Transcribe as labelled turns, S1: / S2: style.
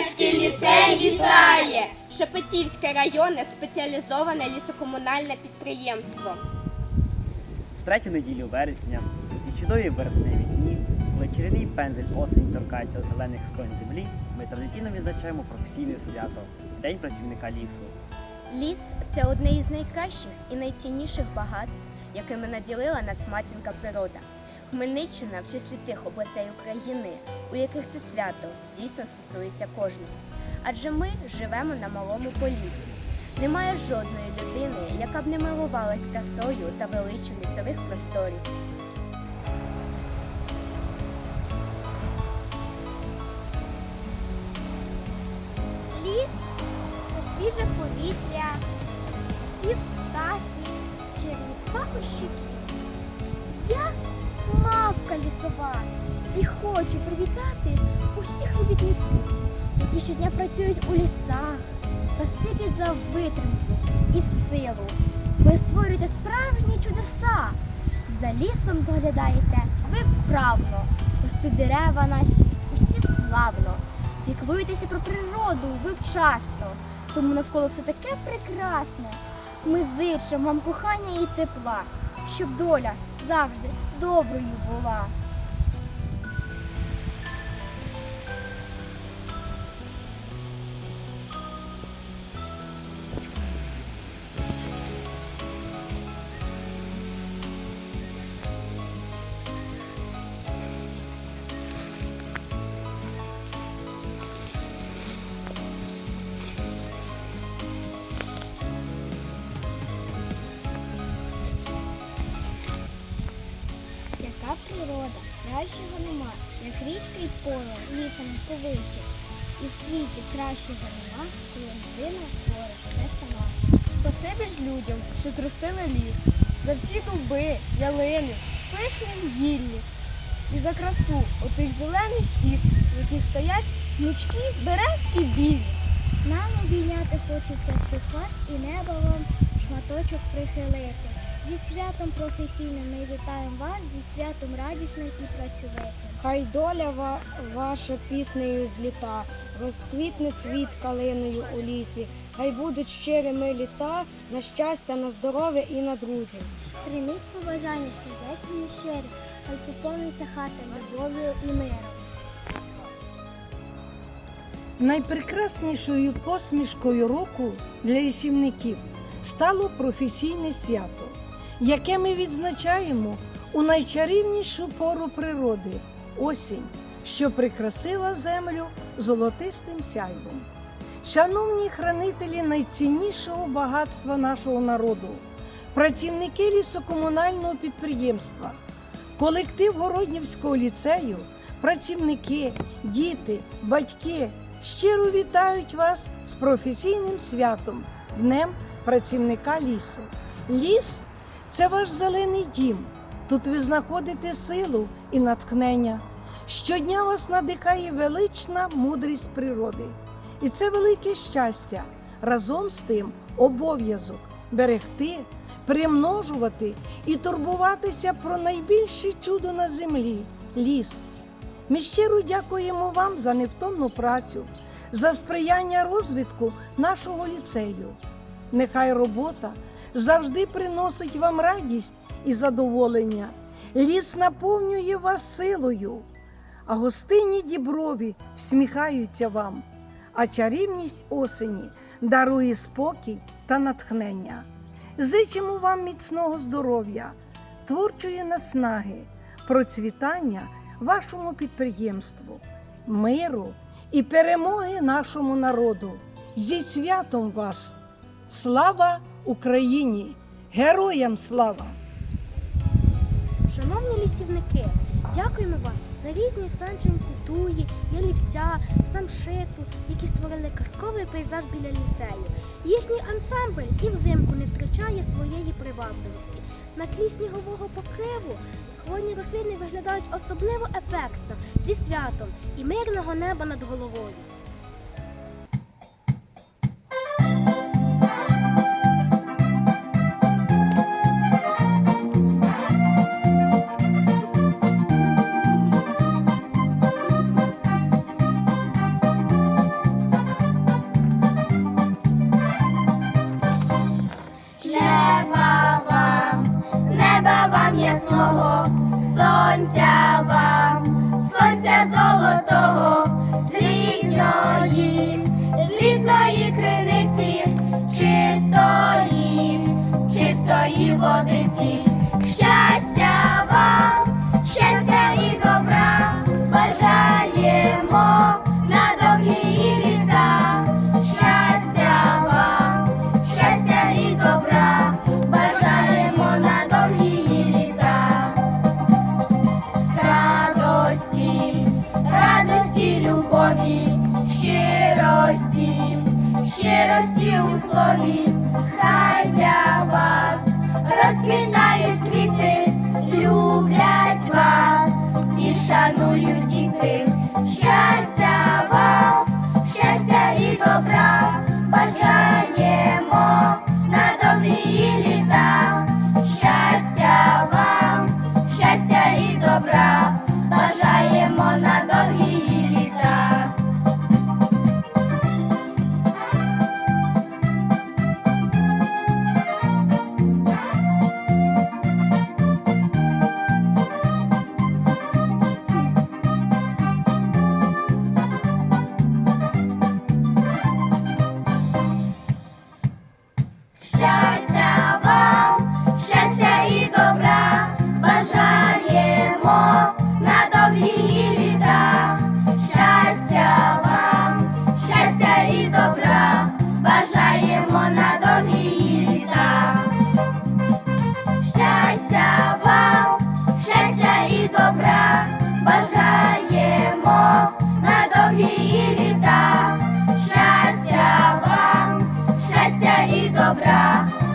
S1: Ізмаїльський ліцей вітає!
S2: Шепетівське районне спеціалізоване лісокомунальне підприємство.
S3: В третю неділю вересня, у ці чудові вересневі дні, коли чарівний пензель осені торкається зелених скронь землі, ми традиційно відзначаємо професійне свято День працівника лісу.
S2: Ліс це одне із найкращих і найцінніших багатств, якими наділила нас матінка природа. Хмельниччина в числі тих областей України, у яких це свято дійсно стосується кожного. Адже ми живемо на малому полісі. Немає жодної людини, яка б не милувалась красою та величчю лісових просторів.
S1: Ліс це свіже повітря, спів птахів, черві пахощі. Я мавка лісова і хочу привітати усіх робітників, які щодня працюють у лісах. Спасибі за витримку і силу. Ви створюєте справжні чудеса. За лісом доглядаєте ви вправно. Ростуть дерева наші усі славно. Піклуєтеся про природу ви вчасно, тому навколо все таке прекрасне. Ми зичимо вам кохання і тепла, щоб доля завжди доброю була. Річка й поле лісом повиті. І в світі кращого нема, коли людина творить все сама.
S4: Спасибі ж людям, що зростили ліс, за всі дуби, ялини, пишні гіллі. І за красу отих зелених кіс, в яких стоять гнучки, березки білі.
S1: Нам обійняти хочеться всіх вас і небо вам шматочок прихилити. Зі святом професійним ми вітаємо вас, зі святом радісним і працьовитим.
S4: Хай доля ва- ваша піснею зліта, розквітне цвіт калиною у лісі, хай будуть щирими літа на щастя, на здоров'я і на друзів.
S1: Прийміть побажання сердечні і щирі, хай поповниться хата любов'ю і миром.
S5: Найпрекраснішою посмішкою року для лісівників стало професійне свято, яке ми відзначаємо у найчарівнішу пору природи осінь, що прикрасила землю золотистим сяйвом. Шановні хранителі найціннішого багатства нашого народу, працівники лісокомунального підприємства, колектив Городнівського ліцею, працівники, діти, батьки щиро вітають вас з професійним святом Днем працівника лісу. Ліс це ваш зелений дім. Тут ви знаходите силу і натхнення. Щодня вас надихає велична мудрість природи. І це велике щастя. Разом з тим обов'язок берегти, примножувати і турбуватися про найбільше чудо на землі ліс. Ми щиро дякуємо вам за невтомну працю, за сприяння розвитку нашого ліцею. Нехай робота завжди приносить вам радість і задоволення. Ліс наповнює вас силою, а гостинні діброві всміхаються вам, а чарівність осені дарує спокій та натхнення. Зичимо вам міцного здоров'я, творчої наснаги, процвітання вашому підприємству, миру і перемоги нашому народу. Зі святом вас! Слава Україні! Героям слава!
S1: Шановні лісівники, дякуємо вам за різні санченці туї, ялівця, самшиту, які створили казковий пейзаж біля ліцею. Їхній ансамбль і взимку не втрачає своєї привабливості. На тлі снігового покриву хвойні рослини виглядають особливо ефектно зі святом і мирного неба над головою.
S2: 我 Слові. Щастя вам, щастя і добра, бажаємо на довгі літа, щастя вам, щастя і добра, бажаємо на. добрі. добра.